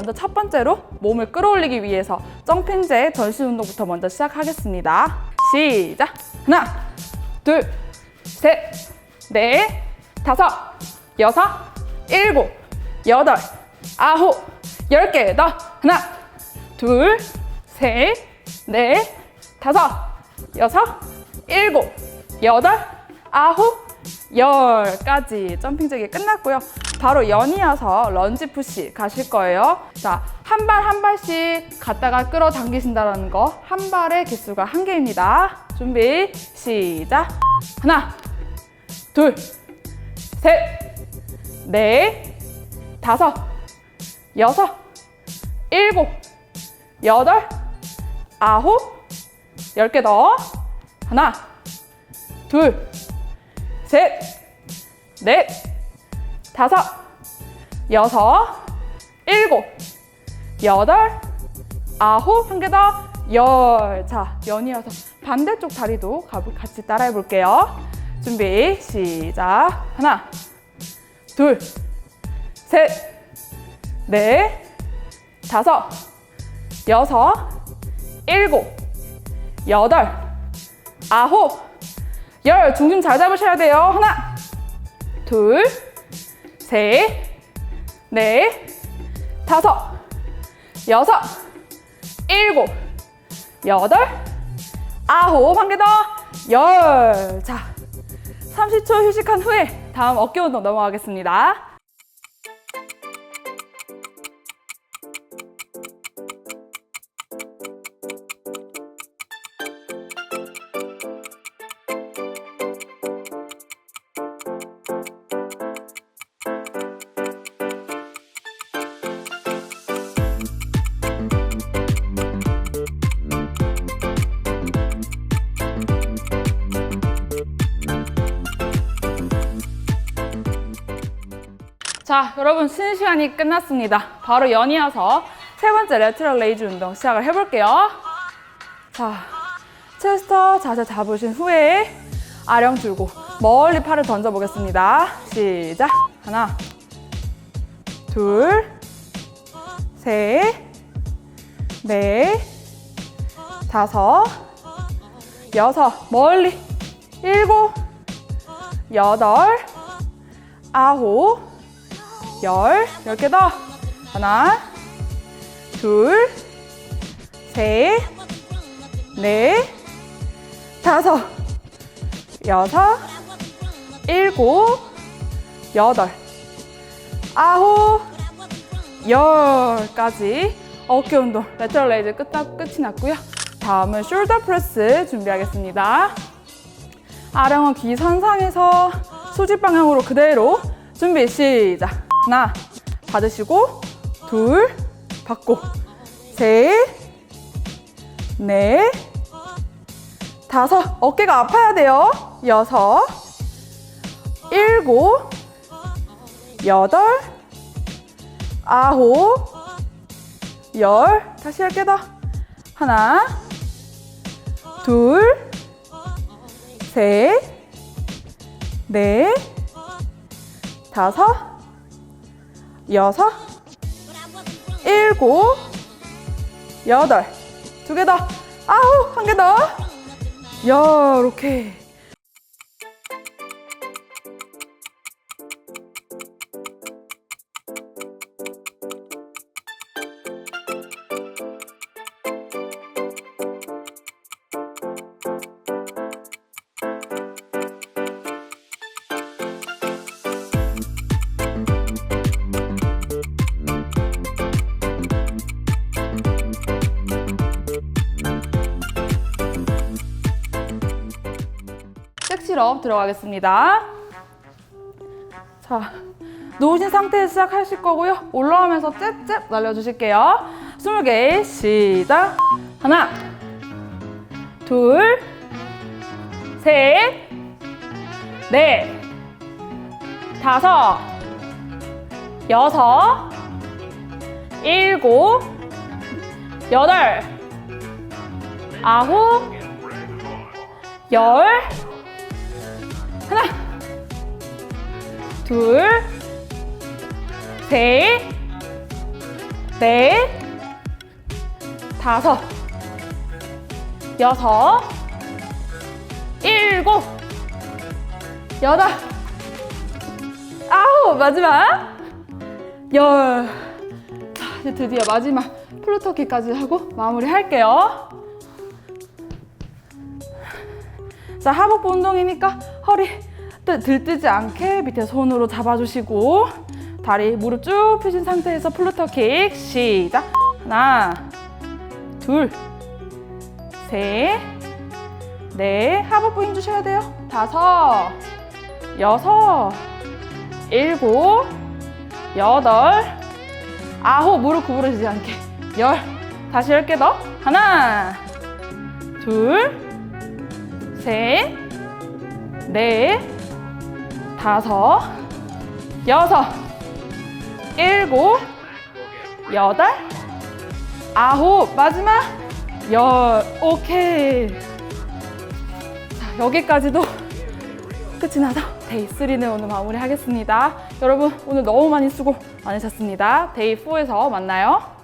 먼저 첫 번째로 몸을 끌어올리기 위해서 점핑잭 전신 운동부터 먼저 시작하겠습니다. 시작! 하나, 둘, 셋, 넷, 다섯, 여섯, 일곱, 여덟, 아홉, 열 개 더. 하나, 둘, 셋, 넷, 다섯, 여섯, 일곱, 여덟, 아홉, 열까지 점핑잭이 끝났고요. 바로 연이어서 런지 푸시 가실 거예요. 자, 한 발 한 발씩 갔다가 끌어당기신다는 거. 한 발의 개수가 한 개입니다. 준비, 시작. 하나, 둘, 셋, 넷, 다섯, 여섯, 일곱, 여덟, 아홉, 열 개 더. 하나, 둘, 셋, 넷, 다섯, 여섯, 일곱, 여덟, 아홉, 한 개 더, 열. 자, 연이어서 반대쪽 다리도 가- 같이 따라해 볼게요. 준비, 시작. 하나, 둘, 셋, 넷, 다섯, 여섯, 일곱, 여덟, 아홉, 열. 중심 잘 잡으셔야 돼요. 하나, 둘, 셋, 넷, 다섯, 여섯, 일곱, 여덟, 아홉. 한 개 더. 열. 자, 30초 휴식한 후에 다음 어깨 운동 넘어가겠습니다. 자, 여러분 쉬는 시간이 끝났습니다. 바로 연이어서 세 번째 레트럴 레이즈 운동 시작을 해볼게요. 자, 체스터 자세 잡으신 후에 아령 들고 멀리 팔을 던져보겠습니다. 시작. 하나, 둘, 셋, 넷, 다섯, 여섯, 멀리, 일곱, 여덟, 아홉, 열, 열 개 더. 하나, 둘, 셋, 넷, 다섯, 여섯, 일곱, 여덟, 아홉, 열까지 어깨 운동 레터럴 레이즈 끝, 끝이 났고요. 다음은 숄더 프레스 준비하겠습니다. 아령은 귀 선상에서 수직 방향으로 그대로 준비 시작. 하나 받으시고 둘 받고 셋 넷, 다섯. 어깨가 아파야 돼요. 여섯 일곱 여덟 아홉 열. 다시 더. 하나 둘 셋, 넷, 다섯, 여섯, 일곱, 여덟, 두 개 더, 아홉, 한 개 더, 열, 오케이. 섹시럽 들어가겠습니다. 자, 누우신 상태에서 시작하실 거고요. 올라오면서 잽잽 날려주실게요. 20개 시작. 하나, 둘, 셋, 넷, 다섯, 여섯, 일곱, 여덟, 아홉, 열, 둘, 셋, 넷, 다섯, 여섯, 일곱, 여덟, 아홉, 마지막, 열. 자, 이제 드디어 마지막 플루터키까지 하고 마무리 할게요. 자, 하복부 운동이니까 허리 뜨- 들뜨지 않게 밑에 손으로 잡아주시고 다리 무릎 쭉 펴신 상태에서 플루터킥 시작. 하나, 둘, 셋, 넷. 하복부 힘 주셔야 돼요. 다섯, 여섯, 일곱, 여덟, 아홉. 무릎 구부러지지 않게. 열. 다시 열 개 더. 하나, 둘, 셋, 넷, 다섯, 여섯, 일곱, 여덟, 아홉, 마지막 열. 오케이. 자, 여기까지도 끝이 나서 데이 3는 오늘 마무리하겠습니다. 여러분, 오늘 너무 많이 수고 많으셨습니다. 데이 4에서 만나요.